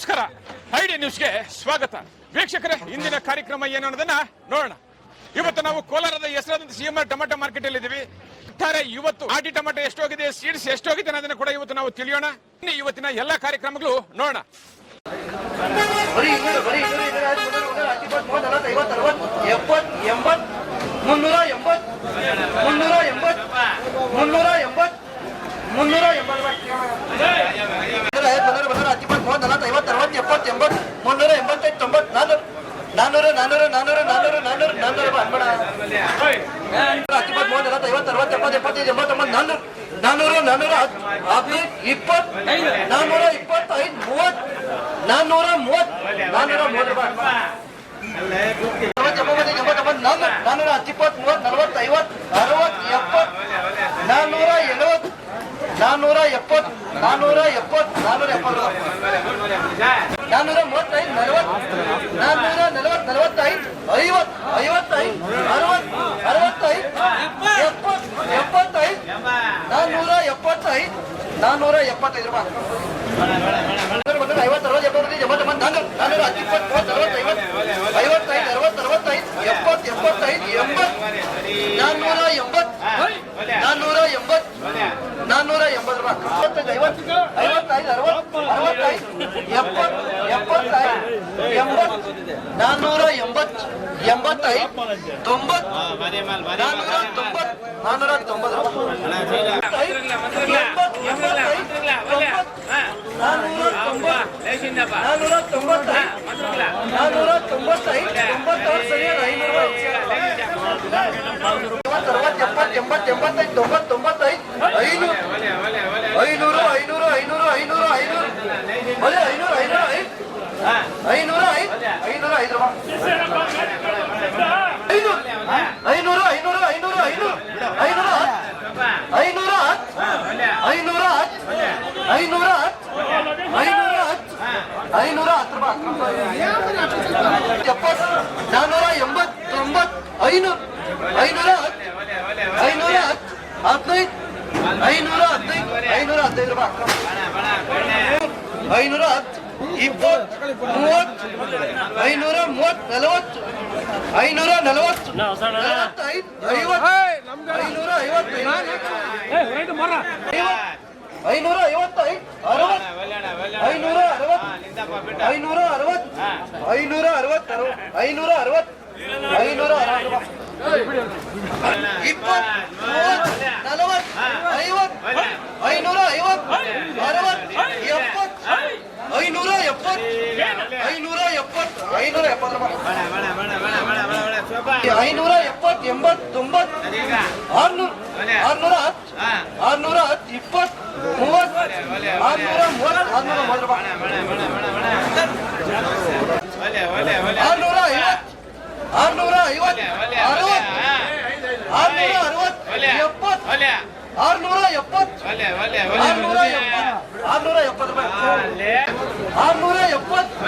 ನಮಸ್ಕಾರ ಐಡಿ ನ್ಯೂಸ್ಗೆ ಸ್ವಾಗತ ವೀಕ್ಷಕರೇ ಇಂದಿನ ಕಾರ್ಯಕ್ರಮ ಏನು ಅನ್ನೋದನ್ನ ನೋಡೋಣ ಇವತ್ತು ನಾವು ಕೋಲಾರದ ಹೆಸರಾದಂತ C M R tomato market ಅಲ್ಲಿ ಇದೀವಿ ಒಟ್ಟಾರೆ ಇವತ್ತು ಆಟಿ ಟೊಮೆಟೊ ಎಷ್ಟೋಗಿದೆ ಸೀಡ್ಸ್ ಎಷ್ಟೋಗಿದೆ ಅನ್ನೋದನ್ನ ಕೂಡ ಇವತ್ತು ನಾವು ತಿಳಿಯೋಣ ಇನ್ನು ಇವತ್ತಿನ ಎಲ್ಲಾ ಕಾರ್ಯಕ್ರಮಗಳು ನೋಡೋಣ ಮುನ್ನೂರು ಎಂಬತ್ತು ಮುನ್ನೂರ ಎಂಬತ್ತು ಮುನ್ನೂರ ಎಂಬತ್ತು ಮುನ್ನೂರ ಎಂಬತ್ತು ಮುನ್ನೂರ ಎಂಬತ್ತು ಇನ್ನೂರ ಐದು ಮುನ್ನೂರು ಮುನ್ನೂರ ಹತ್ತು ಇಪ್ಪತ್ತು ಮೂವತ್ತು ನಲವತ್ತು ಐವತ್ತು ಅರವತ್ತು ಎಪ್ಪತ್ತು ಎಂಬತ್ತು ಮುನ್ನೂರ ಎಂಬತ್ತೈದು ತೊಂಬತ್ತು ನಾನ್ನೂರು ನಾನ್ನೂರು ನಾನ್ನೂರು ನಾನ್ನೂರು ನಾನ್ನೂರು ನಾನ್ನೂರು ನಾನ್ನೂರು ಅನ್ಬೇಡ ಹತ್ತು ಇಪ್ಪತ್ತು ಮೂವತ್ತು ನಲವತ್ತು ಐವತ್ತು ಅರವತ್ತು ಎಪ್ಪತ್ತು ಎಪ್ಪತ್ತೈದು ಎಂಬತ್ತೊಂಬತ್ತು ನಾನ್ನೂರು ನಾನ್ನೂರು ಹದಿನೈದು ಇಪ್ಪತ್ತು ನಾನ್ನೂರ ಇಪ್ಪತ್ತೈದು ಮೂವತ್ತು ನಾನ್ನೂರ ಮೂವತ್ತು ನಾನ್ನೂರ ಮೂವತ್ತು ನಾನ್ನೂರು ನಾನ್ನೂರ ಹತ್ತು ಇಪ್ಪತ್ತು ಮೂವತ್ತು ನಲವತ್ತು ಐವತ್ತು ಅರವತ್ತು ಎಪ್ಪತ್ತು ನಾನ್ನೂರ ಎಳುವತ್ತು ನಾನ್ನೂರ ಎಪ್ಪತ್ತು ನಾನ್ನೂರ ಎಪ್ಪತ್ತು ನಾನ್ನೂರ ಎಪ್ಪತ್ತು ನಾನ್ನೂರ ಮೂವತ್ತೈದು ನಲವತ್ತು ನಾನ್ನೂರ ನಲವತ್ತು ನಲವತ್ತೈದು ಐವತ್ತು ಐವತ್ತೈದು ಅರವತ್ತು ಅರವತ್ತೈದು ಎಪ್ಪತ್ತು ಎಪ್ಪತ್ತೈದು ನಾನ್ನೂರ ಎಪ್ಪತ್ತೈದು ನಾನ್ನೂರ ಎಪ್ಪತ್ತೈದು ರೂಪಾಯಿ ಐವತ್ತು ಅರವತ್ತು ಎಪ್ಪತ್ತೈದು ಎಂಬತ್ತೊಂಬತ್ತು ನಾನ್ನೂರು ನಾನ್ನೂರ ಹತ್ತು ಇಪ್ಪತ್ತು ಮೂವತ್ತು ನಲವತ್ತು ಐವತ್ತು, ಐವತ್ತೈದು, ಅರವತ್ತು, ಅರವತ್ತೈದು, ಎಪ್ಪತ್ತು, ಎಪ್ಪತ್ತೈದು, ಎಂಬತ್ತು. ನಾನ್ನೂರ ಎಂಬತ್ತು. ನಾನ್ನೂರ ಎಂಬತ್ತು. ನಾನ್ನೂರ ಎಂಬತ್ತು ರೂಪಾಯಿ. ಐವತ್ತೈದು, ಐವತ್ತು, ಐವತ್ತೈದು, ಅರವತ್ತು, ಅರವತ್ತೈದು, ಎಪ್ಪತ್ತು. ನಾನ್ನೂರ ಎಂಬತ್ತು ಎಂಬತ್ತೈದು ತೊಂಬತ್ತು ನಾನ್ನೂರ ತೊಂಬತ್ತು ನಾನ್ನೂರ ತೊಂಬತ್ತು ರೂಪಾಯಿ ಎಂಬತ್ತು ಎಂಬತ್ತೈದು ತೊಂಬತ್ತು ನಾನ್ನೂರ ತೊಂಬತ್ತು ನಾನ್ನೂರ ತೊಂಬತ್ತೈದು ನಾನ್ನೂರ ತೊಂಬತ್ತೈದು ತೊಂಬತ್ತಾರು ಸರಿಯಾದ ಐನೂರು ಐವತ್ತು ಅರವತ್ತು ಎಪ್ಪತ್ತು ಎಂಬತ್ತು ಎಂಬತ್ತೈದು ತೊಂಬತ್ತು ತೊಂಬತ್ತೈದು ಐನೂರು ಐನೂರು ಐನೂರು ಐನೂರು ಐನೂರು ಐನೂರು ಬರೀ ಐನೂರು ಐನೂರು ಐದು ಐನೂರ ಐನೂರ, ಐದು ಐನೂರು ಐನೂರು ಐನೂರು ಐನೂರು ಐನೂರು. ಐನೂರ ಐನೂರ ಐನೂರ ಐನೂರ ಐನೂರ ಹತ್ತು ರೂಪಾಯಿ. ಎಪ್ಪತ್ತು ನಾನ್ನೂರ ಎಂಬತ್ತೊಂಬತ್ತು ಐನೂರು. ಐನೂರ ಐನೂರ ಹದಿನೈದು. ಐನೂರ ಹದಿನೈದು. ಐನೂರ ಹದಿನೈದು ರೂಪಾಯಿ. ಐನೂರ ಹತ್ತು ಇಪ್ಪತ್ತು ಮೂವತ್ತು ಐನೂರ ಮೂವತ್ತು ನಲವತ್ತು ಐನೂರ ನಲವತ್ತು ಐನೂರ ಐವತ್ತು ಐನೂರ ಐವತ್ತೈದು ಅರವತ್ತು ಐನೂರ ಅರವತ್ತು ಐನೂರ ಅರವತ್ತು ಐನೂರ ಅರವತ್ತು ಐನೂರ ಅರವತ್ತು ಐನೂರ ಅರವತ್ತು ನಲವತ್ತು ಐವತ್ತು ಐನೂರ ಐವತ್ತು ಅರವತ್ತು ಎಪ್ಪತ್ತು ಐನೂರ ಎಪ್ಪತ್ತು ಐನೂರ ಎಪ್ಪತ್ತು ಐನೂರ ಎಪ್ಪತ್ತು ರೂಪಾಯಿ ಐನೂರ ಎಪ್ಪತ್ತು ಎಂಬತ್ತು ತೊಂಬತ್ತು ಆರ್ನೂರು ಆರ್ನೂರ ಹತ್ತು ಆರ್ನೂರ ಹತ್ತು ಇಪ್ಪತ್ತು ಮೂವತ್ತು ಆರ್ನೂರ ಮೂವತ್ತು ಆರ್ನೂರ ಮೂವತ್ತು ರೂಪಾಯಿ ಆರ್ನೂರ ಐವತ್ತು ಆರ್ನೂರ ಐವತ್ತು ಅರವತ್ತು ಆರ್ನೂರ ಅರವತ್ತು ಎಪ್ಪತ್ತು ಆರ್ನೂರ ಎಪ್ಪತ್ತು ಆರ್ನೂರ ಎಪ್ಪತ್ತು ಆರ್ನೂರ ಎಪ್ಪತ್ತು ರೂಪಾಯಿ ಆರ್ನೂರ ಎಪ್ಪತ್ತು